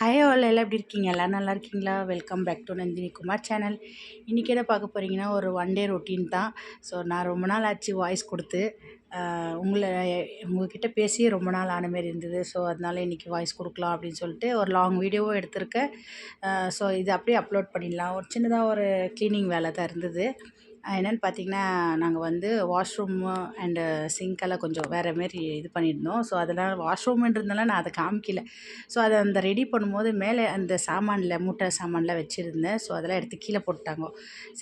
Hi all எல்லாம் எப்படி இருக்கீங்க? எல்லாம் நல்லா இருக்கீங்களா? Welcome back to Nandini Kumar channel இன்றைக்கி என்ன பார்க்க போகிறீங்கன்னா ஒரு ஒன் டே ரொட்டீன் தான். ஸோ நான் ரொம்ப நாள் ஆச்சு வாய்ஸ் கொடுத்து. உங்களை உங்ககிட்ட பேசி ரொம்ப நாள் ஆன மாரி இருந்தது. ஸோ அதனால் இன்றைக்கி வாய்ஸ் கொடுக்கலாம் அப்படின்னு சொல்லிட்டு ஒரு லாங் வீடியோவும் எடுத்திருக்கேன். ஸோ இது அப்படியே அப்லோட் பண்ணிடலாம். ஒரு சின்னதாக ஒரு க்ளீனிங் வேலை தான் இருந்தது. என்னென்னு பார்த்தீங்கன்னா நாங்கள் வந்து வாஷ்ரூமு அண்டு சிங்க்கெல்லாம் கொஞ்சம் வேறு மாரி இது பண்ணியிருந்தோம். ஸோ அதெல்லாம் வாஷ்ரூம்ன்றதுனால நான் அதை காமிக்கல. ஸோ அதை அந்த ரெடி பண்ணும்போது மேலே அந்த சாமானில் மூட்டை சாமான்லாம் வச்சுருந்தேன். ஸோ அதெல்லாம் எடுத்து கீழே போட்டாங்க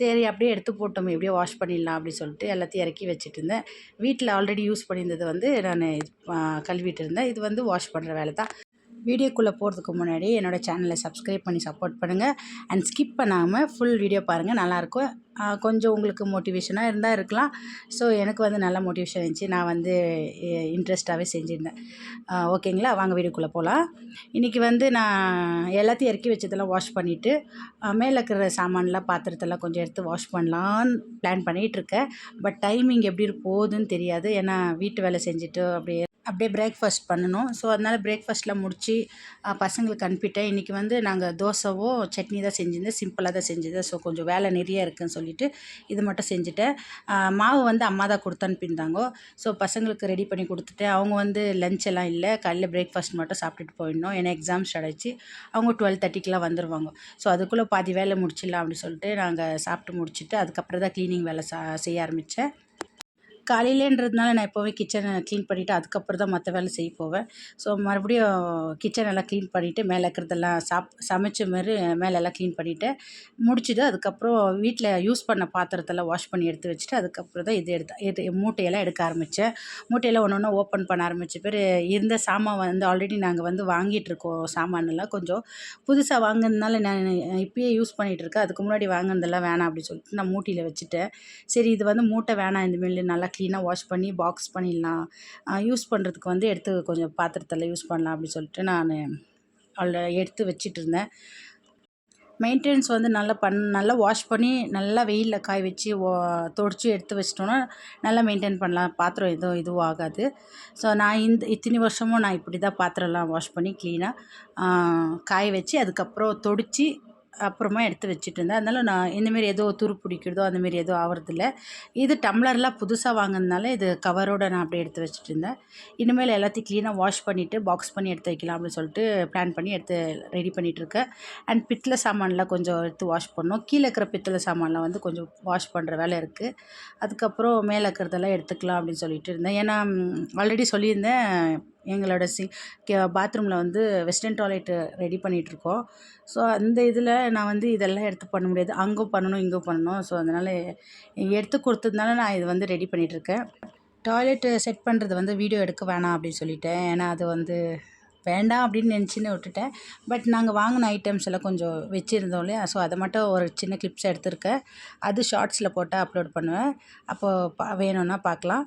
சரி அப்படியே எடுத்து போட்டோம் எப்படியோ வாஷ் பண்ணிடலாம் அப்படின்னு சொல்லிட்டு எல்லாத்தையும் இறக்கி வச்சுட்டு இருந்தேன் வீட்டில் ஆல்ரெடி யூஸ் பண்ணியிருந்தது வந்து நான் கழுவிட்டு இருந்தேன் இது வந்து வாஷ் பண்ணுற வேலை தான். வீடியோக்குள்ளே போகிறதுக்கு முன்னாடி என்னோடய சேனலை சப்ஸ்கிரைப் பண்ணி சப்போர்ட் பண்ணுங்கள் அண்ட் ஸ்கிப் பண்ணாமல் ஃபுல் வீடியோ பாருங்கள் நல்லாயிருக்கும். கொஞ்சம் உங்களுக்கு மோட்டிவேஷனாக இருந்தால் இருக்கலாம். ஸோ எனக்கு வந்து நல்ல மோட்டிவேஷன் இருந்துச்சு. நான் வந்து இன்ட்ரெஸ்ட்டாகவே செஞ்சுருந்தேன். ஓகேங்களா? வாங்க வீடியோக்குள்ளே போகலாம். இன்றைக்கி வந்து நான் எல்லாத்தையும் இறக்கி வச்சதெல்லாம் வாஷ் பண்ணிவிட்டு மேலே இருக்கிற சாமான்லாம் பாத்திரத்தெல்லாம் கொஞ்சம் எடுத்து வாஷ் பண்ணலான்னு பிளான் பண்ணிகிட்ருக்கேன் பட் டைமிங் எப்படி போகுதுன்னு தெரியாது. ஏன்னா வீட்டு வேலை செஞ்சுட்டு அப்படியே அப்படியே பிரேக்ஃபாஸ்ட் பண்ணணும். ஸோ அதனால் பிரேக்ஃபாஸ்ட்டில் முடித்து பசங்களுக்கு அனுப்பிட்டேன். இன்றைக்கி வந்து நாங்கள் தோசைவோ சட்னி தான் செஞ்சுருந்தேன். சிம்பிளாக தான் செஞ்சது ஸோ கொஞ்சம் வேலை நிறைய இருக்குதுன்னு சொல்லிட்டு இது மட்டும் செஞ்சுட்டேன். மாவு வந்து அம்மா தான் கொடுத்து அனுப்பியிருந்தாங்க. ஸோ பசங்களுக்கு ரெடி பண்ணி கொடுத்துட்டு அவங்க வந்து லஞ்ச் எல்லாம் இல்லை. காலையில் பிரேக்ஃபாஸ்ட் மட்டும் சாப்பிட்டுட்டு போயிடணும். ஏன்னா எக்ஸாம் ஸ்டார்ட் ஆயிடுச்சு. அவங்க டுவெல் தேர்ட்டிக்கெலாம் வந்துடுவாங்க ஸோ அதுக்குள்ளே பாதி வேலை முடிச்சிடலாம் அப்படின்னு சொல்லிட்டு நாங்கள் சாப்பிட்டு முடிச்சுட்டு அதுக்கப்புறம் தான் க்ளீனிங் வேலை சா செய்ய ஆரம்பித்தேன் காலையிலேன்றதுனால நான் எப்போவுமே கிச்சனை க்ளீன் பண்ணிவிட்டு அதுக்கப்புறம் தான் மற்ற வேலை செய்ய போவேன். ஸோ மறுபடியும் கிச்சன் எல்லாம் க்ளீன் பண்ணிவிட்டு மேலே இருக்கிறதெல்லாம் சாப் சமைச்ச மாதிரி மேலே எல்லாம் க்ளீன் பண்ணிவிட்டு முடிச்சுட்டு அதுக்கப்புறம் வீட்டில் யூஸ் பண்ண பாத்திரத்தெல்லாம் வாஷ் பண்ணி எடுத்து வச்சுட்டு அதுக்கப்புறம் தான் இது எடுத்து இது மூட்டையெல்லாம் எடுக்க ஆரம்பித்தேன் மூட்டையெல்லாம் ஒன்று ஒன்று ஓப்பன் பண்ண ஆரம்பித்த பேர் இருந்த சாமான் வந்து ஆல்ரெடி நாங்கள் வந்து வாங்கிட்டு இருக்கோம் சாமானெல்லாம். கொஞ்சம் புதுசாக வாங்கினதுனால நான் இப்பயே யூஸ் பண்ணிகிட்டு இருக்கேன். அதுக்கு முன்னாடி வாங்கினதெல்லாம் வேணாம் அப்படின்னு சொல்லிட்டு நான் மூட்டையில் வச்சுட்டேன். சரி இது வந்து மூட்டை வேணாம் இந்தமாரி நல்லா க்ளீனாக வாஷ் பண்ணி பாக்ஸ் பண்ணிடலாம். யூஸ் பண்ணுறதுக்கு வந்து எடுத்து கொஞ்சம் பாத்திரத்தில் யூஸ் பண்ணலாம் அப்படின்னு சொல்லிட்டு நான் அதில் எடுத்து வச்சிட்டு இருந்தேன். மெயின்டெனன்ஸ் வந்து நல்லா பண் நல்லா வாஷ் பண்ணி நல்லா வெயிலில் காய வச்சு தொடச்சி எடுத்து வச்சிட்டோன்னா நல்லா மெயின்டைன் பண்ணலாம். பாத்திரம் எதுவும் இதுவும் ஆகாது. ஸோ நான் இந்த இத்தனை வருஷமும் நான் இப்படி தான் பாத்திரம்லாம் வாஷ் பண்ணி க்ளீனாக காய வச்சு அதுக்கப்புறம் தொடிச்சு அப்புறமா எடுத்து வச்சுட்டு இருந்தேன் அதனால நான் இந்தமாரி ஏதோ துரு பிடிக்கிறதோ அந்தமாரி எதுவும் ஆகிறதில்ல இது டம்ளர்லாம் புதுசாக வாங்கினதுனால இது கவரோட நான் அப்படியே எடுத்து வச்சுட்டு இருந்தேன் இனிமேல் எல்லாத்தையும் க்ளீனாக வாஷ் பண்ணிவிட்டு பாக்ஸ் பண்ணி எடுத்து வைக்கலாம் அப்படின்னு சொல்லிட்டு பிளான் பண்ணி எடுத்து ரெடி பண்ணிகிட்ருக்கேன் அண்ட் பித்தளை சாமான்லாம் கொஞ்சம் எடுத்து வாஷ் பண்ணோம் கீழே இருக்கிற பித்தளை சாமான்லாம் வந்து கொஞ்சம் வாஷ் பண்ணுற வேலை இருக்குது அதுக்கப்புறம் மேலே இருக்கிறதெல்லாம் எடுத்துக்கலாம் அப்படின்னு சொல்லிட்டு இருந்தேன் ஏன்னா ஆல்ரெடி சொல்லியிருந்தேன். எங்களோட சி பாத்ரூமில் வந்து வெஸ்டர்ன் டாய்லெட்டு ரெடி பண்ணிகிட்ருக்கோம் ஸோ அந்த இதில் நான் வந்து இதெல்லாம் எடுத்து பண்ண முடியாது. அங்கே பண்ணணும் இங்கே பண்ணணும். ஸோ அதனால் எடுத்து கொடுத்ததுனால நான் இது வந்து ரெடி பண்ணிகிட்ருக்கேன் டாய்லெட்டு செட் பண்ணுறது வந்து வீடியோ எடுக்க வேணாம் அப்படின்னு சொல்லிட்டேன். ஏன்னா அது வந்து வேண்டாம் அப்படின்னு நினச்சின்னு விட்டுட்டேன். பட் நாங்கள் வாங்கின ஐட்டம்ஸ் எல்லாம் கொஞ்சம் வச்சுருந்தோம் இல்லையா? ஸோ அதை மட்டும் ஒரு சின்ன கிளிப்ஸ் எடுத்திருக்கேன். அது ஷார்ட்ஸில் போட்டால் அப்லோட் பண்ணுவேன். அப்போது பா வேணும்னா பார்க்கலாம்.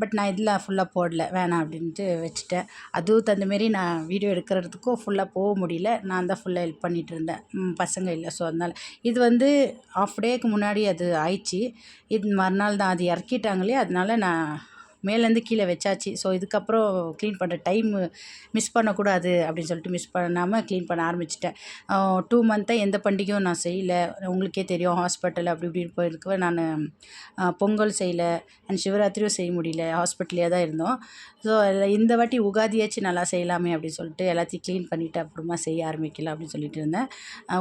பட் நான் இதில் ஃபுல்லாக போடல வேணாம் அப்படின்ட்டு வச்சுட்டேன். அதுவும் தகுந்தமாரி நான் வீடியோ எடுக்கிறதுக்கும் ஃபுல்லாக போக முடியல. நான் தான் ஃபுல்லாக ஹெல்ப் பண்ணிகிட்டு இருந்தேன். பசங்க இல்லை ஸோ அதனால். இது வந்து ஆஃப் டேக்கு முன்னாடி அது ஆயிடுச்சு. இது மறுநாள் தான் அது இறக்கிட்டாங்களே அதனால நான் மேலேருந்து கீழே வச்சாச்சு. ஸோ இதுக்கப்புறம் க்ளீன் பண்ணுற டைமு மிஸ் பண்ணக்கூடாது அப்படின்னு சொல்லிட்டு மிஸ் பண்ணாமல் க்ளீன் பண்ண ஆரம்பிச்சிட்டேன். டூ மந்த்தாக எந்த பண்டிகையும் நான் செய்யலை. உங்களுக்கே தெரியும் ஹாஸ்பிட்டல் அப்படி இப்படின்னு போயிருக்கவே நான் பொங்கல் செய்யலை அண்ட் சிவராத்திரியும் செய்ய முடியல. ஹாஸ்பிட்டலே தான் இருந்தோம். ஸோ இந்த வாட்டி உகாதியாச்சும் நல்லா செய்யலாமே அப்படின்னு சொல்லிட்டு எல்லாத்தையும் க்ளீன் பண்ணிவிட்டு அப்புறமா செய்ய ஆரம்பிக்கலாம் அப்படின்னு சொல்லிட்டு இருந்தேன்.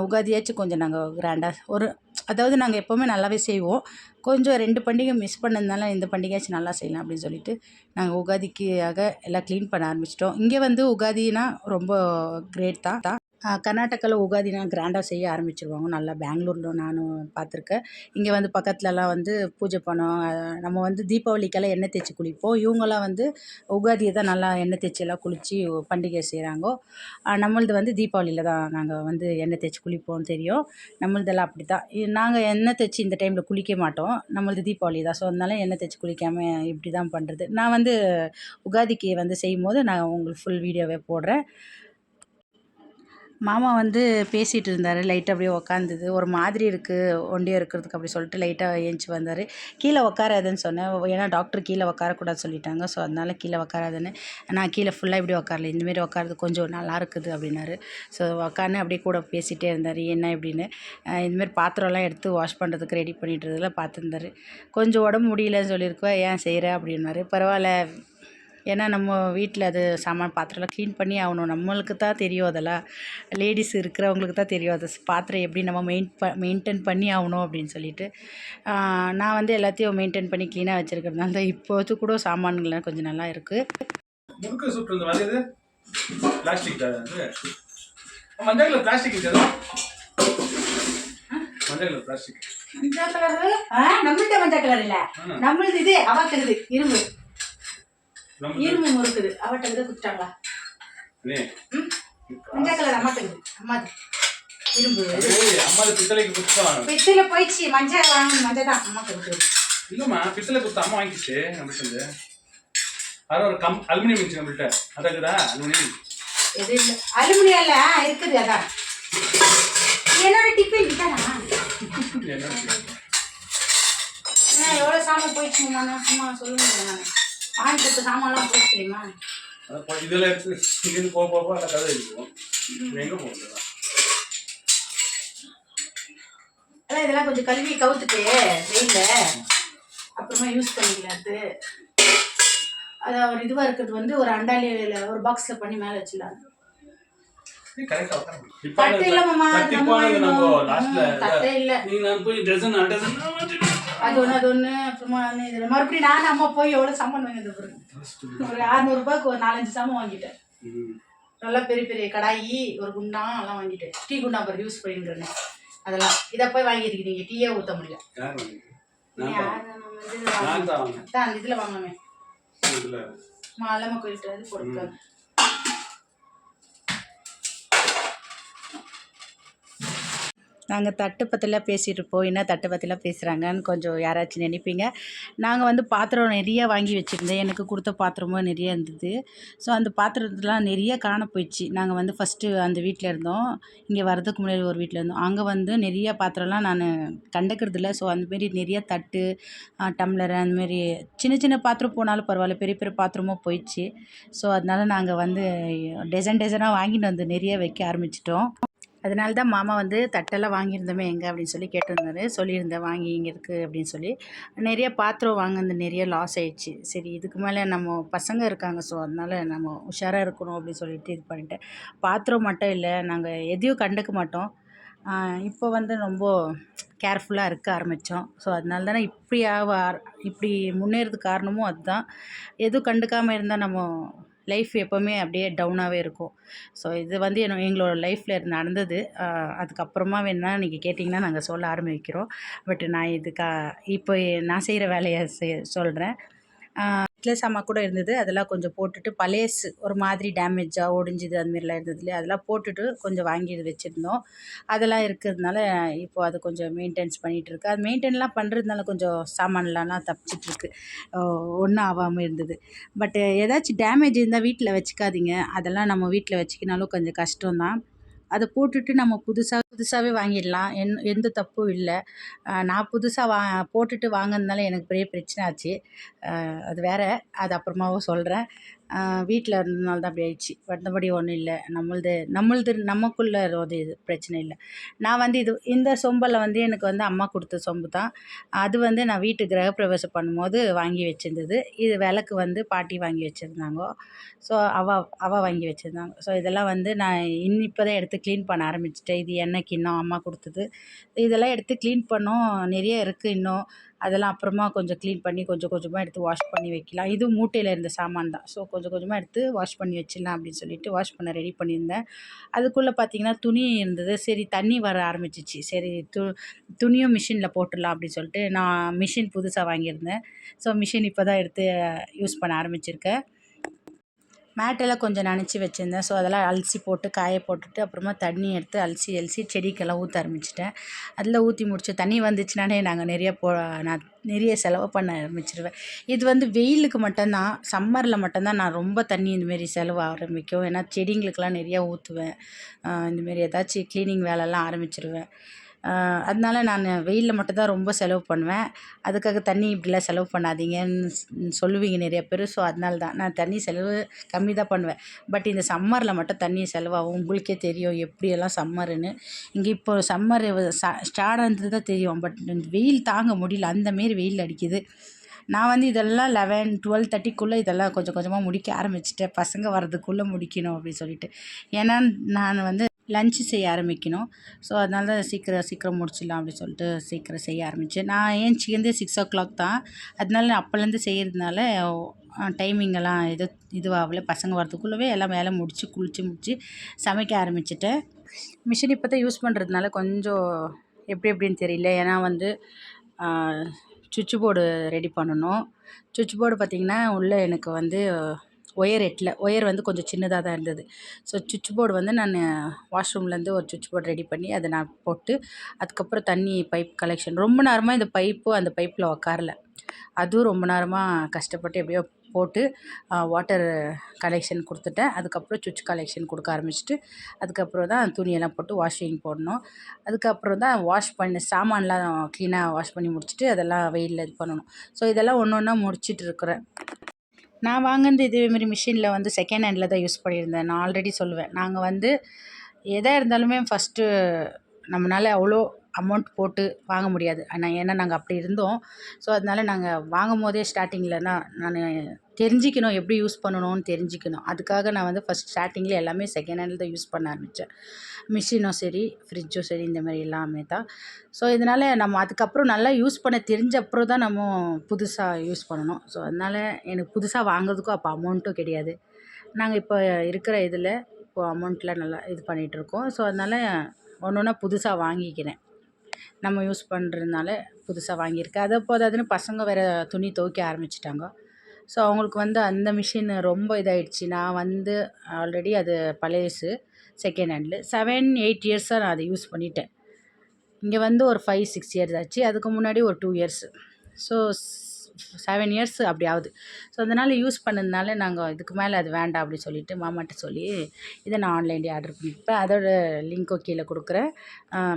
உகாதியாச்சும் கொஞ்சம் நாங்கள் கிராண்டாக ஒரு அதாவது நாங்கள் எப்போவுமே நல்லாவே செய்வோம். கொஞ்சம் ரெண்டு பண்டிகை மிஸ் பண்ணதுனால இந்த பண்டிகையாச்சும் நல்லா செய்யலாம் அப்படின்னு சொல்லிட்டு நாங்கள் உகாதிக்காக எல்லாம் க்ளீன் பண்ண ஆரம்பிச்சிட்டோம். இங்கே வந்து உகாதினா ரொம்ப கிரேட் தான். கர்நாடகாவில் உகாதினா கிராண்டாக செய்ய ஆரம்பிச்சிருவாங்க. நல்லா பெங்களூரில் நானும் பார்த்துருக்கேன். இங்கே வந்து பக்கத்துலலாம் வந்து பூஜை பண்ணோம் நம்ம வந்து தீபாவளிக்கெல்லாம் எண்ணெய் தேய்ச்சி குளிப்போம். இவங்கெல்லாம் வந்து உகாதியை தான் நல்லா எண்ணெய் தேய்ச்சி எல்லாம் குளித்து பண்டிகை செய்கிறாங்க நம்மளது வந்து தீபாவளியில் தான் நாங்கள் வந்து எண்ணெய் தேய்ச்சி குளிப்போம் தெரியும். நம்மளதெல்லாம் அப்படி தான் நாங்கள் எண்ணெய் தேய்ச்சி இந்த டைமில் குளிக்க மாட்டோம். நம்மளது தீபாவளி தான். ஸோ அதனால எண்ணெய் தேய்ச்சி குளிக்காமல் இப்படி தான் பண்ணுறது நான் வந்து உகாதிக்கு வந்து செய்யும் போது நான் உங்களுக்கு ஃபுல் வீடியோவே போடுறேன். மாமா வந்து பேசிகிட்டு இருந்தார். லைட்டாக அப்படியே உக்காந்துது. ஒரு மாதிரி இருக்குது ஒண்டியாக இருக்கிறதுக்கு அப்படி சொல்லிட்டு லைட்டாக ஏஞ்சி வந்தார். கீழே உக்காராதுன்னு சொன்னேன். ஏன்னா டாக்டர் கீழே உக்காரக்கூடாது சொல்லிட்டாங்க. ஸோ அதனால் கீழே உக்காராதுன்னு. நான் கீழே ஃபுல்லாக இப்படி உக்காரல. இந்தமாரி உக்காரது கொஞ்சம் நல்லா இருக்குது அப்படின்னாரு. ஸோ உட்காந்து அப்படியே கூட பேசிகிட்டே இருந்தார். என்ன இப்படின்னு. இந்தமாரி பாத்திரம்லாம் எடுத்து வாஷ் பண்ணுறதுக்கு ரெடி பண்ணிட்டுறதுல பார்த்துருந்தாரு கொஞ்சம் உடம்பு முடியலன்னு சொல்லியிருக்கோம் ஏன் செய்கிற அப்படின்னாரு. பரவாயில்ல. ஏன்னா நம்ம வீட்டில் அது சாமான் பாத்திரம்லாம் க்ளீன் பண்ணி ஆகணும். நம்மளுக்கு தான் தெரியும் அதெல்லாம். லேடிஸ் இருக்கிறவங்களுக்கு தான் தெரியும். அது பாத்திரம் எப்படி நம்ம மெயின் ப மெயின்டைன் பண்ணி ஆகணும் அப்படின்னு சொல்லிட்டு. நான் வந்து எல்லாத்தையும் மெயின்டைன் பண்ணி க்ளீனாக வச்சுருக்கிறதுனால தான் இப்போது கூட சாமான்கள்லாம் கொஞ்சம் நல்லா இருக்குது முறுக்கு சுட்டு இந்த மாதிரி இது? பிளாஸ்டிக் அது மஞ்சள் கலர் பிளாஸ்டிக் இருக்குது மஞ்சள் கலர் பிளாஸ்டிக் மஞ்சள் கலரு? நம்மள்ட்ட மஞ்சள் கலர் இல்லை. ஆ. நம்மளுது இது அவட்டுக்குது இரும்பு. நம்ம இரும்பு முறுக்குது. அவட்டுக்குது குடிச்சாங்களா நீ மஞ்சள் கலர் அம்மாட்டுக்குது அம்மாது இரும்பு. ஏய் அம்மா அது பித்தளைக்கு குத்தம் பித்தில போயிடுச்சு. மஞ்சள் வாங்கணும். மஞ்சள் தான் அம்மா கொடுக்குது இல்லம்மா பித்தளை குத்த அம்மா வாங்கிச்சு நம்மள்ட்ட இருந்து. அது ஒரு கம் அலுமினியம் இருந்துச்சு நம்மள்ட்ட. அதாக்குதா அலுமினியம். எது இல்லை. அலுமினியம் இல்லை. இருக்குது அதான். என்னோட டிஃபின் என்ன எவ்வளோ சாமான் போயிடுச்சுங்க நான் சும்மா சொல்லுங்க நான் வாங்கி கொடுத்த சாமான்லாம் போயிடுச்சு தெரியுமா? இதுல இங்கிருந்து போக போக போக அந்த கதை இருக்கும் எங்க போகுது அதான் இதெல்லாம் கொஞ்சம் கழுவி கவுத்துட்டு வெயிலில் அப்புறமா யூஸ் பண்ணிக்கலாத்து அது. ஒரு இதுவாக இருக்கிறது வந்து ஒரு அண்டாலியில் ஒரு பாக்ஸில் பண்ணி மேலே வச்சிடலாம். தட்டு இல்லை மாமா தட்டே இல்லை. அது ஒன்று அது ஒன்று அப்புறமா இதில். மறுபடியும் நானும் அம்மா போய் எவ்வளோ சாமான் வாங்கிட்டு பாருங்க ஒரு அறநூறுபாய்க்கு ஒரு நாலஞ்சு சாமான் வாங்கிட்டேன். நல்லா பெரிய பெரிய கடாயி ஒரு குண்டான் எல்லாம் வாங்கிட்டேன். டீ குண்டா அப்புறம் யூஸ் பண்ணிக்கிறேன் அதெல்லாம் இதை போய் வாங்கியிருக்கிறீங்க டீயே ஊற்ற முடியல. இதுல வாங்கினேன். அந்த இதில் வாங்கலாமே இதுல. மாலம கோயில்கிட்ட அது கொடுக்காது நாங்கள் தட்டு பற்றிலாம் பேசிகிட்டு இருப்போம் என்ன தட்டு பற்றிலாம் பேசுகிறாங்கன்னு கொஞ்சம் யாராச்சும் நினைப்பீங்க. நாங்கள் வந்து பாத்திரம் நிறைய வாங்கி வச்சுருந்தேன். எனக்கு கொடுத்த பாத்திரமும் நிறைய இருந்தது. ஸோ அந்த பாத்திரத்துலாம் நிறைய காண போயிடுச்சு. நாங்கள் வந்து ஃபஸ்ட்டு அந்த வீட்டில் இருந்தோம். இங்கே வரதுக்கு முன்னாடி ஒரு வீட்டில் இருந்தோம். அங்கே வந்து நிறைய பாத்திரம்லாம் நான் கண்டுக்கிறதில்ல. ஸோ அந்தமாரி நிறைய தட்டு டம்ளர் அந்தமாரி சின்ன சின்ன பாத்திரம் போனாலும் பரவாயில்ல. பெரிய பெரிய பாத்திரமும் போயிடுச்சு. ஸோ அதனால நாங்கள் வந்து டெசன் டெசனாக வாங்கிட்டு வந்து நிறைய வைக்க ஆரம்பிச்சிட்டோம். அதனால தான் மாமா வந்து தட்டெல்லாம் வாங்கியிருந்தோமே எங்கே அப்படின்னு சொல்லி கேட்டிருந்தாரு. சொல்லியிருந்தேன் வாங்கி இங்கே இருக்குது அப்படின்னு சொல்லி. நிறைய பாத்திரம் வாங்கினது நிறைய லாஸ் ஆயிடுச்சு. சரி இதுக்கு மேலே நம்ம பசங்க இருக்காங்க ஸோ அதனால் நம்ம உஷாராக இருக்கணும் அப்படின்னு சொல்லிட்டு இது பண்ணிட்டேன். பாத்திரம் மட்டும் இல்லை நாங்கள் எதையும் கண்டுக்க மாட்டோம். இப்போ வந்து ரொம்ப கேர்ஃபுல்லாக இருக்க ஆரம்பித்தோம் ஸோ அதனால தானே இப்படி ஆக இப்படி முன்னேறதுக்கு காரணமும் அதுதான். எதுவும் கண்டுக்காமல் இருந்தால் நம்ம லைஃப் எப்போவுமே அப்படியே டவுனாகவே இருக்கும். ஸோ இது வந்து என்ன எங்களோட லைஃப்பில் நடந்தது. அதுக்கப்புறமா வேணால் நீங்கள் கேட்டிங்கன்னா நாங்கள் சொல்ல ஆரம்பிக்கிறோம். பட் நான் இதுக்கா இப்போ நான் செய்கிற வேலையை செய் சொல்கிறேன் இட்லி சாமான் கூட இருந்தது. அதெல்லாம் கொஞ்சம் போட்டுட்டு பழையசு ஒரு மாதிரி டேமேஜாக ஒடிஞ்சுது அதுமாரிலாம் இருந்தது இல்லையா அதெல்லாம் போட்டுட்டு கொஞ்சம் வாங்கி வச்சுருந்தோம். அதெல்லாம் இருக்கிறதுனால இப்போது அது கொஞ்சம் மெயின்டைன்ஸ் பண்ணிகிட்டு இருக்கு. அது மெயின்டைன்லாம் பண்ணுறதுனால கொஞ்சம் சாமான்லாம் தப்பிச்சிட்ருக்கு ஒன்றும் ஆகாமல் இருந்தது. பட்டு ஏதாச்சும் டேமேஜ் இருந்தால் வீட்டில் வச்சுக்காதீங்க. அதெல்லாம் நம்ம வீட்டில் வச்சுக்கினாலும் கொஞ்சம் கஷ்டம்தான். அதை போட்டுட்டு நம்ம புதுசாக புதுசாகவே வாங்கிடலாம். என் எந்த தப்பும் இல்லை. நான் புதுசாக வா போட்டுட்டு வாங்கினதுனால எனக்கு பெரிய பிரச்சனை ஆச்சு. அது வேற. அது அப்புறமாவும் சொல்கிறேன் வீட்டில் இருந்ததுனால தான் அப்படி ஆயிடுச்சு. மற்றபடி ஒன்றும் இல்லை. நம்மளது நம்மளது நமக்குள்ள ஒரு இது பிரச்சனை இல்லை. நான் வந்து இது இந்த சொம்பில் வந்து எனக்கு வந்து அம்மா கொடுத்த சொம்பு தான். அது வந்து நான் வீட்டு கிரகப்பிரவேசம் பண்ணும்போது வாங்கி வச்சுருந்தது. இது விளக்கு வந்து பாட்டி வாங்கி வச்சுருந்தாங்க. ஸோ அவ அவ வாங்கி வச்சுருந்தாங்க. ஸோ இதெல்லாம் வந்து நான் இன்னும் இப்போ தான் எடுத்து க்ளீன் பண்ண ஆரம்பிச்சிட்டேன். இது என்ன கிண்ணம் அம்மா கொடுத்தது. இதெல்லாம் எடுத்து க்ளீன் பண்ணோம். நிறைய இருக்குது இன்னும். அதெல்லாம் அப்புறமா கொஞ்சம் க்ளீன் பண்ணி கொஞ்சம் கொஞ்சமாக எடுத்து வாஷ் பண்ணி வைக்கலாம். இது மூட்டையில் இருந்த சாமான் தான். ஸோ கொஞ்சம் கொஞ்சமாக எடுத்து வாஷ் பண்ணி வச்சிடலாம் அப்படின்னு சொல்லிட்டு வாஷ் பண்ண ரெடி பண்ணியிருந்தேன். அதுக்குள்ளே பார்த்தீங்கன்னா துணி இருந்தது. சரி தண்ணி வர ஆரம்பிச்சிச்சு. சரி து துணியும் மிஷினில் போட்டுடலாம் அப்படின்னு சொல்லிட்டு நான் மிஷின் புதுசாக வாங்கியிருந்தேன். ஸோ மிஷின் இப்போ தான் எடுத்து யூஸ் பண்ண ஆரம்பிச்சிருக்கேன். மேட்டெல்லாம் கொஞ்சம் நினச்சி வச்சுருந்தேன். ஸோ அதெல்லாம் அலசி போட்டு காய போட்டுட்டு அப்புறமா தண்ணி எடுத்து அலசி அலசி செடிக்கெல்லாம் ஊற்ற ஆரம்பிச்சிட்டேன். அதில் ஊற்றி முடிச்சு தண்ணி வந்துச்சுனாலே நாங்கள் நிறைய போ நான் நிறைய செலவு பண்ண ஆரம்பிச்சிருவேன். இது வந்து வெயிலுக்கு மட்டும்தான் சம்மரில் மட்டும்தான் நான் ரொம்ப தண்ணி இந்தமாரி செலவு ஆரம்பிக்கும். ஏன்னா செடிங்களுக்கெல்லாம் நிறையா ஊற்றுவேன் இந்தமாரி ஏதாச்சும் க்ளீனிங் வேலைலாம் ஆரம்பிச்சிருவேன். அதனால நான் வெயிலில் மட்டும்தான் ரொம்ப செலவு பண்ணுவேன். அதுக்காக தண்ணி இப்படிலாம் செலவு பண்ணாதீங்கன்னு சொல்லுவீங்க நிறைய பேர். ஸோ அதனால தான் நான் தண்ணி செலவு கம்மி தான் பண்ணுவேன். பட் இந்த சம்மரில் மட்டும் தண்ணி செலவாகும். உங்களுக்கே தெரியும் எப்படியெல்லாம் சம்மருன்னு இங்கே இப்போ சம்மர் ஸ்டார்ட் ஆனது தான் தெரியும். பட் வெயில் தாங்க முடியல. அந்தமாரி வெயில் அடிக்குது. நான் வந்து இதெல்லாம் லெவன் டுவெல் தேர்ட்டிக்குள்ளே இதெல்லாம் கொஞ்சம் கொஞ்சமாக முடிக்க ஆரம்பிச்சிட்டேன். பசங்க வர்றதுக்குள்ளே முடிக்கணும் அப்படின்னு சொல்லிட்டு. ஏன்னா நான் வந்து லஞ்சு செய்ய ஆரம்பிக்கணும். ஸோ அதனால தான் சீக்கிரம் சீக்கிரம் முடிச்சிடலாம் அப்படின்னு சொல்லிட்டு சீக்கிரம் செய்ய ஆரம்பித்தேன் நான் ஏஞ்சிக்கிறதே சிக்ஸ் ஓ கிளாக் தான். அதனால நான் அப்போலேருந்து செய்கிறதுனால டைமிங்கெல்லாம் இது இதுவாகல. பசங்க வரதுக்குள்ளவே எல்லாம் வேலை முடித்து குளித்து முடித்து சமைக்க ஆரம்பிச்சிட்டேன். மிஷின் இப்போ தான் யூஸ் பண்ணுறதுனால கொஞ்சம் எப்படி எப்படின்னு தெரியல. ஏன்னா வந்து சுவிட்ச் போர்டு ரெடி பண்ணணும். சுவிட்ச் போர்டு பார்த்திங்கன்னா உள்ளே எனக்கு வந்து ஒயர் எட்டில் ஒயர் வந்து கொஞ்சம் சின்னதாக தான் இருந்தது. ஸோ சுவிட்ச் போர்டு வந்து நான் வாஷ்ரூம்லேருந்து ஒரு சுவிட்ச் போர்டு ரெடி பண்ணி அதை நான் போட்டு அதுக்கப்புறம் தண்ணி பைப் கலெக்ஷன். ரொம்ப நேரமாக இந்த பைப்பு அந்த பைப்பில் உக்காரல. அதுவும் ரொம்ப நேரமாக கஷ்டப்பட்டு எப்படியோ போட்டு வாட்டர் கலெக்ஷன் கொடுத்துட்டேன். அதுக்கப்புறம் சுவிட்ச் கலெக்ஷன் கொடுக்க ஆரம்பிச்சிட்டு அதுக்கப்புறம் தான் துணியெல்லாம் போட்டு வாஷிங் போடணும். அதுக்கப்புறம் தான் வாஷ் பண்ண சாமான்லாம் க்ளீனாக வாஷ் பண்ணி முடிச்சுட்டு அதெல்லாம் வெயிலில் இது பண்ணணும். ஸோ இதெல்லாம் ஒன்று ஒன்றா முடிச்சிட்டு இருக்கிறேன். நான் வாங்கினது இதேமாரி மிஷினில் வந்து செகண்ட் ஹேண்டில் தான் யூஸ் பண்ணியிருந்தேன். நான் ஆல்ரெடி சொல்லுவேன். நாங்கள் வந்து எதாக இருந்தாலுமே ஃபஸ்ட்டு நம்மளால் அவ்வளோ அமௌண்ட் போட்டு வாங்க முடியாது. ஆனால் ஏன்னா நாங்கள் அப்படி இருந்தோம். ஸோ அதனால நாங்கள் வாங்கும் போதே ஸ்டார்டிங்கில் நான் தெரிஞ்சுக்கணும் எப்படி யூஸ் பண்ணணும்னு தெரிஞ்சுக்கணும். அதுக்காக நான் வந்து ஃபஸ்ட் ஸ்டார்டிங்கில் எல்லாமே செகண்ட் ஹேண்டில் தான் யூஸ் பண்ண ஆரம்பித்தேன் மிஷினும் சரி ஃப்ரிட்ஜும் சரி இந்த மாதிரி எல்லாமே தான். ஸோ இதனால் நம்ம அதுக்கப்புறம் நல்லா யூஸ் பண்ண தெரிஞ்ச அப்புறம் தான் நம்ம புதுசாக யூஸ் பண்ணணும். ஸோ அதனால் எனக்கு புதுசாக வாங்குறதுக்கும் அப்போ அமௌண்ட்டும் கிடையாது. நாங்கள் இப்போ இருக்கிற இதில் இப்போது அமௌண்ட்டில் நல்லா இது பண்ணிகிட்ருக்கோம் ஸோ அதனால் ஒன்று ஒன்றா புதுசாக வாங்கிக்கிறேன். நம்ம யூஸ் பண்ணுறதுனால புதுசாக வாங்கியிருக்கேன் அதை போதாதுன்னு பசங்க வேறு துணி துவைக்க ஆரம்பிச்சிட்டாங்க. ஸோ அவங்களுக்கு வந்து அந்த மிஷின் ரொம்ப இதாகிடுச்சு நான் வந்து ஆல்ரெடி அது பழையசு செகண்ட் ஹேண்டில் செவன் எயிட் இயர்ஸாக நான் அதை யூஸ் பண்ணிட்டேன். இங்கே வந்து ஒரு ஃபைவ் சிக்ஸ் இயர்ஸ் ஆச்சு. அதுக்கு முன்னாடி ஒரு two years so seven years அப்படி ஆகுது. ஸோ அதனால் யூஸ் பண்ணதுனால நாங்கள் இதுக்கு மேலே அது வேண்டாம் அப்படி சொல்லிட்டு மாமாட்ட சொல்லி இதை நான் ஆன்லைன்லேயே ஆர்டர் பண்ணிப்பேன். அதோட லிங்க்கோ கீழே கொடுக்குறேன்.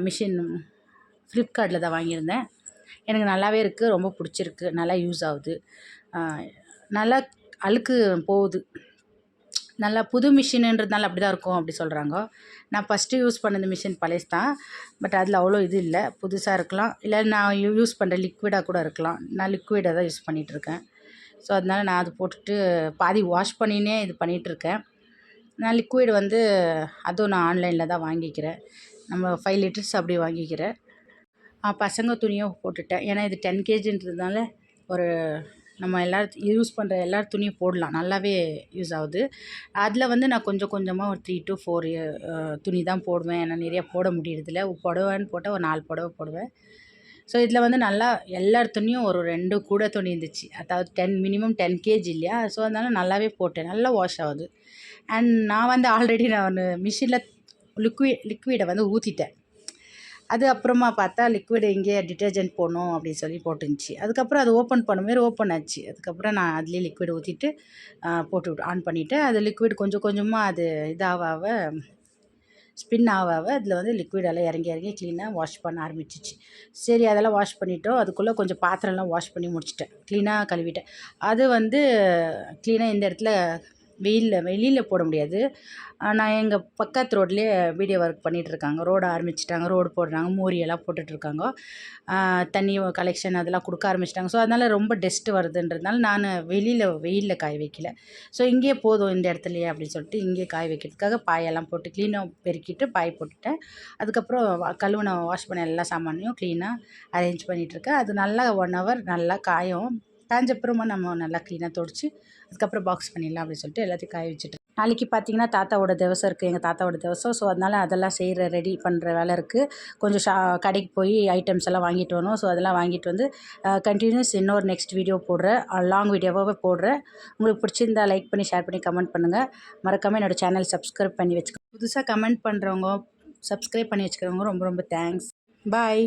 மிஷின் ஃப்ளிப்கார்ட்டில் தான் வாங்கியிருந்தேன். எனக்கு நல்லாவே இருக்குது ரொம்ப பிடிச்சிருக்கு நல்லா யூஸ் ஆகுது. நல்லா அழுக்கு போகுது. நல்லா புது மிஷினுன்றதுனால அப்படி தான் இருக்கும் அப்படி சொல்கிறாங்க நான் ஃபஸ்ட்டு யூஸ் பண்ணது மிஷின் பழசு தான். பட் அதில் அவ்வளோ இது இல்லை. புதுசாக இருக்கலாம். இல்லை நான் யூ யூஸ் பண்ணுற லிக்விடாக கூட இருக்கலாம். நான் லிக்விடாக தான் யூஸ் பண்ணிகிட்ருக்கேன் ஸோ அதனால நான் அது போட்டுட்டு பாதி வாஷ் பண்ணினே இது பண்ணிகிட்ருக்கேன் நான் லிக்விட் வந்து அதுவும் நான் ஆன்லைனில் தான் வாங்கிக்கிறேன். நம்ம ஃபைவ் லிட்டர்ஸ் அப்படி வாங்கிக்கிறேன். பசங்க துணியும் போட்டுட்டேன். ஏன்னா இது டென் கேஜின்றதுனால ஒரு நம்ம எல்லார் யூஸ் பண்ணுற எல்லா துணியும் போடலாம். நல்லாவே யூஸ் ஆகுது. அதில் வந்து நான் கொஞ்சம் கொஞ்சமாக ஒரு த்ரீ டு ஃபோர் துணி தான் போடுவேன். ஏன்னா நிறைய போட முடியறதில்ல. புடவைன்னு போட்டால் ஒரு நாலு புடவை போடுவேன். ஸோ இதில் வந்து நல்லா எல்லா துணியும் ஒரு ரெண்டு கூட துணி இருந்துச்சு. அதாவது டென் மினிமம் டென் கேஜி இல்லையா? ஸோ அதனால் நல்லாவே போட்டேன். நல்லா வாஷ் ஆகுது. அண்ட் நான் வந்து ஆல்ரெடி நான் மிஷினில் லிக்விட் லிக்விடை வந்து ஊற்றிட்டேன் அது அப்புறமா பார்த்தா லிக்விட் எங்கேயே டிட்டர்ஜென்ட் போடணும் அப்படின்னு சொல்லி போட்டுருந்துச்சி. அதுக்கப்புறம் அது ஓப்பன் பண்ண மாரி ஓப்பன் ஆச்சு. அதுக்கப்புறம் நான் அதுலேயே லிக்விட் ஊற்றிட்டு போட்டு விட்டு ஆன் பண்ணிவிட்டு அது லிக்விட் கொஞ்சம் கொஞ்சமாக அது இதாக ஸ்பின் ஆகாவ அதில் வந்து லிக்விட் எல்லாம் இறங்கி இறங்கி க்ளீனாக வாஷ் பண்ண ஆரம்பிச்சிச்சு. சரி அதெல்லாம் வாஷ் பண்ணிட்டோம். அதுக்குள்ளே கொஞ்சம் பாத்திரம்லாம் வாஷ் பண்ணி முடிச்சிட்டேன். க்ளீனாக கழுவிட்டேன். அது வந்து க்ளீனாக இந்த இடத்துல வெயிலில் வெளியில் போட முடியாது. நான் எங்கள் பக்கத்து ரோட்லேயே வீடியோ ஒர்க் பண்ணிகிட்ருக்காங்க ரோடு ஆரம்பிச்சிட்டாங்க. ரோடு போடுறாங்க. மோரியெல்லாம் போட்டுட்ருக்காங்க தண்ணி கலெக்ஷன் அதெல்லாம் கொடுக்க ஆரம்பிச்சிட்டாங்க. ஸோ அதனால் ரொம்ப டெஸ்ட்டு வருதுன்றதுனால நான் வெளியில் வெயிலில் காய வைக்கல. ஸோ இங்கேயே போதும் இந்த இடத்துலையே அப்படின்னு சொல்லிட்டு இங்கேயே காய வைக்கிறதுக்காக பாயெல்லாம் போட்டு க்ளீனாக பெருக்கிட்டு பாய் போட்டுட்டேன். அதுக்கப்புறம் கழுவுன வாஷ் பண்ண எல்லா சாமானையும் க்ளீனாக அரேஞ்ச் பண்ணிகிட்ருக்கேன் அது நல்லா ஒன் ஹவர் நல்லா காயும். காஞ்சப்புறமா நம்ம நல்லா க்ளீனாக துடைச்சி அதுக்கப்புறம் பாக்ஸ் பண்ணிடலாம் அப்படின்னு சொல்லிட்டு எல்லாத்தையும் காய வச்சுட்டு. நாளைக்கு பார்த்தீங்கன்னா தாத்தாவோட திவசம் இருக்குது எங்கள் தாத்தாவோட திவசம். ஸோ அதனால் அதெல்லாம் செய்கிற ரெடி பண்ணுற வேலை இருக்குது கொஞ்சம் ஷா கடைக்கு போய் ஐட்டம்ஸ் எல்லாம் வாங்கிட்டு வரணும். ஸோ அதெல்லாம் வாங்கிட்டு வந்து கண்டினியூஸ் இன்னொரு நெக்ஸ்ட் வீடியோ போடுறேன். லாங் வீடியோவாகவே போடுறேன். உங்களுக்கு பிடிச்சிருந்தா லைக் பண்ணி ஷேர் பண்ணி கமெண்ட் பண்ணுங்கள் மறக்காமல் என்னோடய சேனல் சப்ஸ்கிரைப் பண்ணி வச்சுக்கோங்க. புதுசாக கமெண்ட் பண்ணுறவங்க சப்ஸ்கிரைப் பண்ணி வச்சுக்கிறவங்க ரொம்ப ரொம்ப தேங்க்ஸ் பாய்